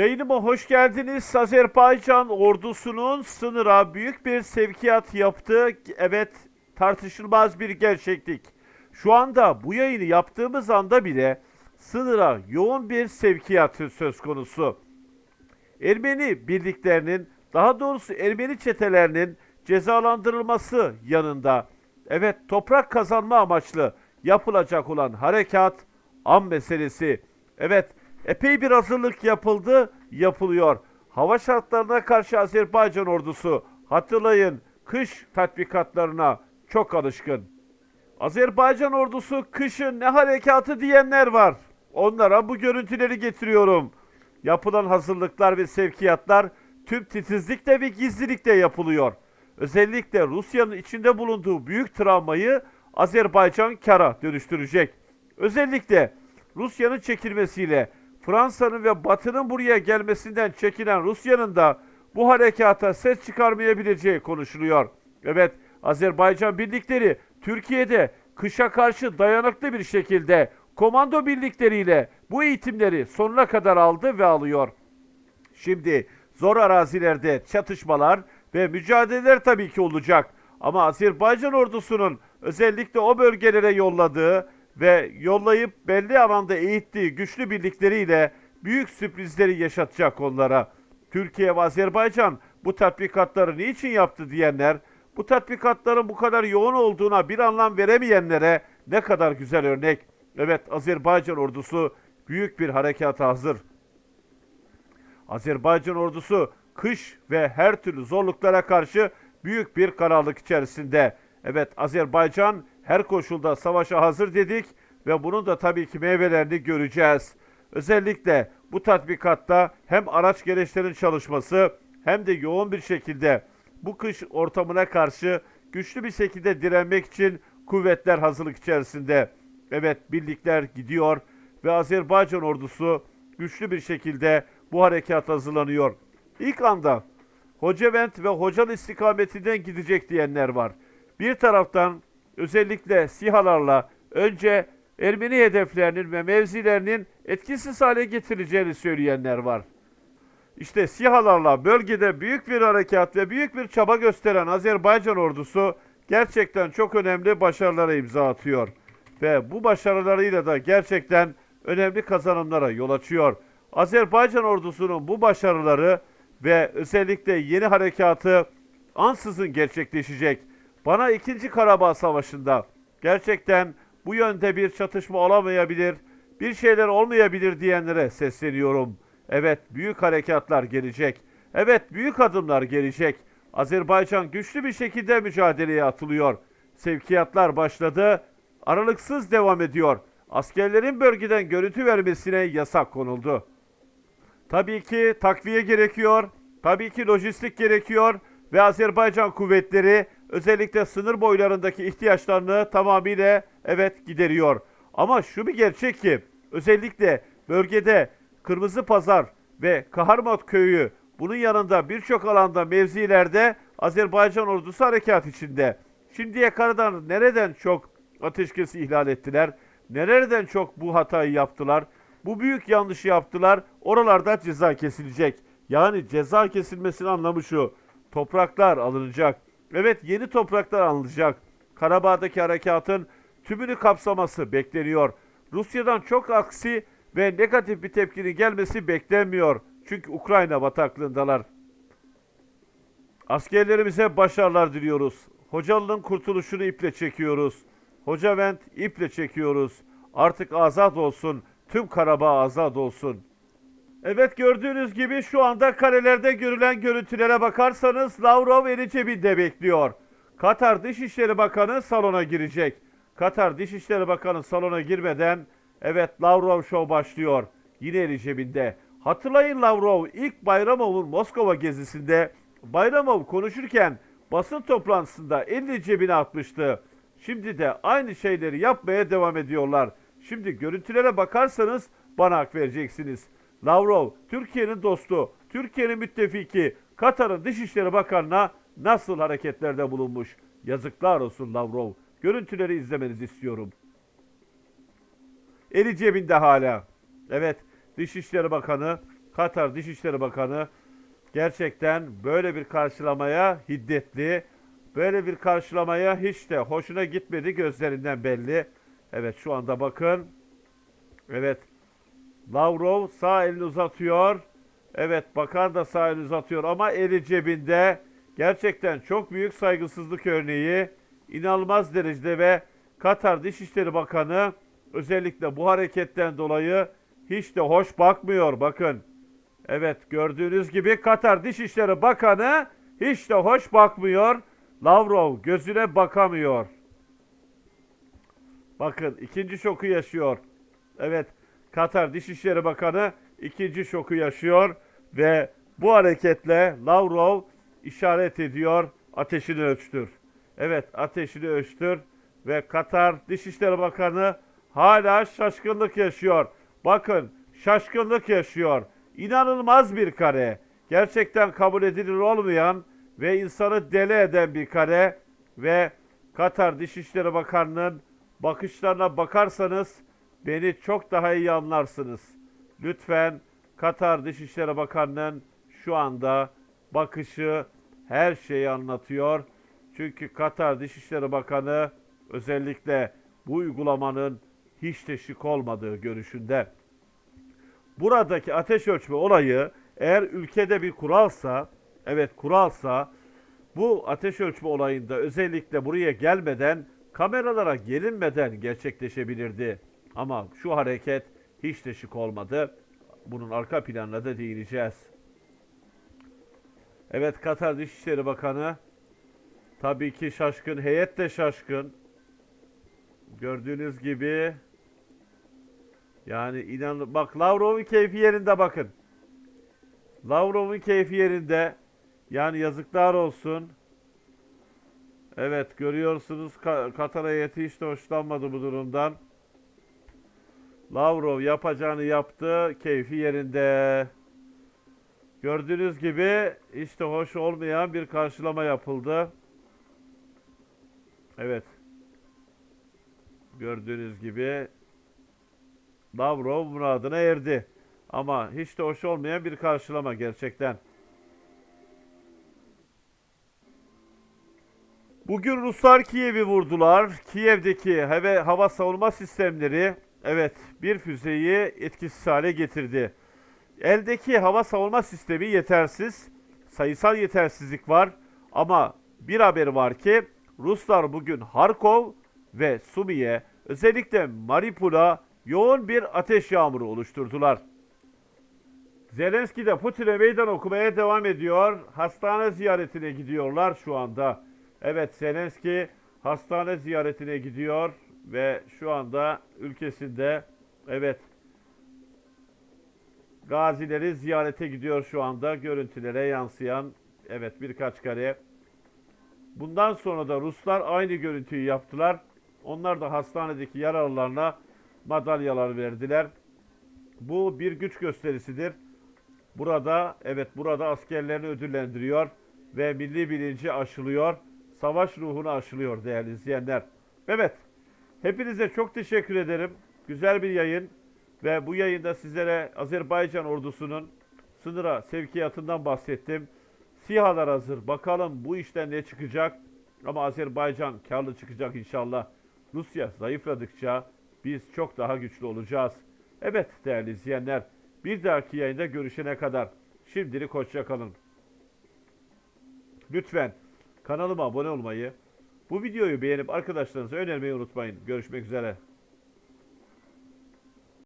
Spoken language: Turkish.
Yayınıma hoş geldiniz. Azerbaycan ordusunun sınıra büyük bir sevkiyat yaptığı evet tartışılmaz bir gerçeklik. Şu anda bu yayını yaptığımız anda bile sınıra yoğun bir sevkiyat söz konusu. Ermeni birliklerinin daha doğrusu Ermeni çetelerinin cezalandırılması yanında evet toprak kazanma amaçlı yapılacak olan harekat an meselesi. Evet epey bir hazırlık yapıldı, yapılıyor. Hava şartlarına karşı Azerbaycan ordusu hatırlayın kış tatbikatlarına çok alışkın. Azerbaycan ordusu kışın ne harekatı diyenler var. Onlara bu görüntüleri getiriyorum. Yapılan hazırlıklar ve sevkiyatlar tüm titizlikle ve gizlilikle yapılıyor. Özellikle Rusya'nın içinde bulunduğu büyük travmayı Azerbaycan kara dönüştürecek. Özellikle Rusya'nın çekilmesiyle Fransa'nın ve Batı'nın buraya gelmesinden çekinen Rusya'nın da bu harekata ses çıkarmayabileceği konuşuluyor. Evet, Azerbaycan birlikleri Türkiye'de kışa karşı dayanıklı bir şekilde komando birlikleriyle bu eğitimleri sonuna kadar aldı ve alıyor. Şimdi zor arazilerde çatışmalar ve mücadeleler tabii ki olacak. Ama Azerbaycan ordusunun özellikle o bölgelere yolladığı ve yollayıp belli alanda eğittiği güçlü birlikleriyle büyük sürprizleri yaşatacak onlara. Türkiye ve Azerbaycan bu tatbikatları niçin yaptı diyenler, bu tatbikatların bu kadar yoğun olduğuna bir anlam veremeyenlere ne kadar güzel örnek. Evet Azerbaycan ordusu büyük bir harekata hazır. Azerbaycan ordusu kış ve her türlü zorluklara karşı büyük bir kararlılık içerisinde. Evet Azerbaycan her koşulda savaşa hazır dedik ve bunun da tabii ki meyvelerini göreceğiz. Özellikle bu tatbikatta hem araç gereçlerin çalışması hem de yoğun bir şekilde bu kış ortamına karşı güçlü bir şekilde direnmek için kuvvetler hazırlık içerisinde. Evet birlikler gidiyor ve Azerbaycan ordusu güçlü bir şekilde bu harekat hazırlanıyor. İlk anda Hocavent ve Hocalı istikametinden gidecek diyenler var. Bir taraftan özellikle SİHA'larla önce Ermeni hedeflerinin ve mevzilerinin etkisiz hale getirileceğini söyleyenler var. İşte SİHA'larla bölgede büyük bir harekat ve büyük bir çaba gösteren Azerbaycan ordusu gerçekten çok önemli başarılara imza atıyor. Ve bu başarılarıyla da gerçekten önemli kazanımlara yol açıyor. Azerbaycan ordusunun bu başarıları ve özellikle yeni harekatı ansızın gerçekleşecek. Bana 2. Karabağ Savaşı'nda gerçekten bu yönde bir çatışma olamayabilir, bir şeyler olmayabilir diyenlere sesleniyorum. Evet büyük harekatlar gelecek. Evet büyük adımlar gelecek. Azerbaycan güçlü bir şekilde mücadeleye atılıyor. Sevkiyatlar başladı. Aralıksız devam ediyor. Askerlerin bölgeden görüntü vermesine yasak konuldu. Tabii ki takviye gerekiyor. Tabii ki lojistik gerekiyor ve Azerbaycan kuvvetleri özellikle sınır boylarındaki ihtiyaçlarını tamamıyla evet gideriyor. Ama şu bir gerçek ki özellikle bölgede Kırmızı Pazar ve Kaharmat köyü bunun yanında birçok alanda mevzilerde Azerbaycan ordusu harekat içinde. Şimdiye kadar nereden çok ateşkesi ihlal ettiler? Nereden çok bu hatayı yaptılar? Bu büyük yanlışı yaptılar. Oralarda ceza kesilecek. Yani ceza kesilmesinin anlamı şu. Topraklar alınacak. Evet yeni topraklar alınacak. Karabağ'daki harekatın tümünü kapsaması bekleniyor. Rusya'dan çok aksi ve negatif bir tepkinin gelmesi beklenmiyor. Çünkü Ukrayna bataklığındalar. Askerlerimize başarılar diliyoruz. Hocalı'nın kurtuluşunu iple çekiyoruz. Hocavent iple çekiyoruz. Artık azat olsun. Tüm Karabağ azat olsun. Evet gördüğünüz gibi şu anda karelerde görülen görüntülere bakarsanız Lavrov eli cebinde bekliyor. Katar Dışişleri Bakanı salona girecek. Katar Dışişleri Bakanı salona girmeden evet Lavrov show başlıyor. Yine eli cebinde. Hatırlayın Lavrov ilk Bayramov'un Moskova gezisinde Bayramov konuşurken basın toplantısında elini cebine atmıştı. Şimdi de aynı şeyleri yapmaya devam ediyorlar. Şimdi görüntülere bakarsanız bana hak vereceksiniz. Lavrov, Türkiye'nin dostu, Türkiye'nin müttefiki, Katar'ın Dışişleri Bakanı'na nasıl hareketlerde bulunmuş? Yazıklar olsun Lavrov. Görüntüleri izlemenizi istiyorum. Eli cebinde hala. Evet, Dışişleri Bakanı Katar Dışişleri Bakanı gerçekten böyle bir karşılamaya hiddetli. Böyle bir karşılamaya hiç de hoşuna gitmedi gözlerinden belli. Evet şu anda bakın. Evet Lavrov sağ elini uzatıyor. Evet bakan da sağ elini uzatıyor ama eli cebinde. Gerçekten çok büyük saygısızlık örneği. İnanılmaz derecede ve Katar Dışişleri Bakanı özellikle bu hareketten dolayı hiç de hoş bakmıyor. Bakın. Evet gördüğünüz gibi Katar Dışişleri Bakanı hiç de hoş bakmıyor. Lavrov gözüne bakamıyor. Bakın ikinci şoku yaşıyor. Evet Katar Dışişleri Bakanı ikinci şoku yaşıyor ve bu hareketle Lavrov işaret ediyor ateşini ölçtür. Evet ateşini ölçtür ve Katar Dışişleri Bakanı hala şaşkınlık yaşıyor. Bakın şaşkınlık yaşıyor. İnanılmaz bir kare. Gerçekten kabul edilir olmayan ve insanı deli eden bir kare ve Katar Dışişleri Bakanı'nın bakışlarına bakarsanız beni çok daha iyi anlarsınız. Lütfen Katar Dışişleri Bakanı'nın şu anda bakışı her şeyi anlatıyor. Çünkü Katar Dışişleri Bakanı özellikle bu uygulamanın hiç de şık olmadığı görüşünde. Buradaki ateş ölçme olayı eğer ülkede bir kuralsa, evet kuralsa bu ateş ölçme olayında özellikle buraya gelmeden, kameralara gelinmeden gerçekleşebilirdi. Ama şu hareket hiç de şık olmadı. Bunun arka planına da değineceğiz. Evet Katar Dışişleri Bakanı tabii ki şaşkın, heyet de şaşkın. Gördüğünüz gibi yani inan bak Lavrov'un keyfi yerinde bakın. Lavrov'un keyfi yerinde. Yani yazıklar olsun. Evet görüyorsunuz Ka- Katar heyeti hiç de hoşlanmadı bu durumdan. Lavrov yapacağını yaptı. Keyfi yerinde. Gördüğünüz gibi de hoş olmayan bir karşılama yapıldı. Evet. Gördüğünüz gibi Lavrov muradına erdi. Ama hiç de hoş olmayan bir karşılama gerçekten. Bugün Ruslar Kiev'i vurdular. Kiev'deki hava savunma sistemleri evet bir füzeyi etkisiz hale getirdi. Eldeki hava savunma sistemi yetersiz. Sayısal yetersizlik var. Ama bir haber var ki Ruslar bugün Harkov ve Sumi'ye özellikle Mariupol'a yoğun bir ateş yağmuru oluşturdular. Zelenski de Putin'e meydan okumaya devam ediyor. Hastane ziyaretine gidiyorlar şu anda. Evet Zelenski hastane ziyaretine gidiyor ve şu anda ülkesinde evet gazileri ziyarete gidiyor şu anda. Görüntülere yansıyan evet birkaç kare. Bundan sonra da Ruslar aynı görüntüyü yaptılar. Onlar da hastanedeki yaralılarına madalyalar verdiler. Bu bir güç gösterisidir. Burada evet burada askerlerini ödüllendiriyor ve milli bilinci aşılıyor. Savaş ruhunu aşılıyor değerli izleyenler. Evet. Hepinize çok teşekkür ederim. Güzel bir yayın ve bu yayında sizlere Azerbaycan ordusunun sınıra sevkiyatından bahsettim. SİHA'lar hazır. Bakalım bu işten ne çıkacak? Ama Azerbaycan karlı çıkacak inşallah. Rusya zayıfladıkça biz çok daha güçlü olacağız. Evet değerli izleyenler, bir dahaki yayında görüşene kadar şimdilik hoşça kalın. Lütfen kanalıma abone olmayı, bu videoyu beğenip arkadaşlarınıza önermeyi unutmayın. Görüşmek üzere.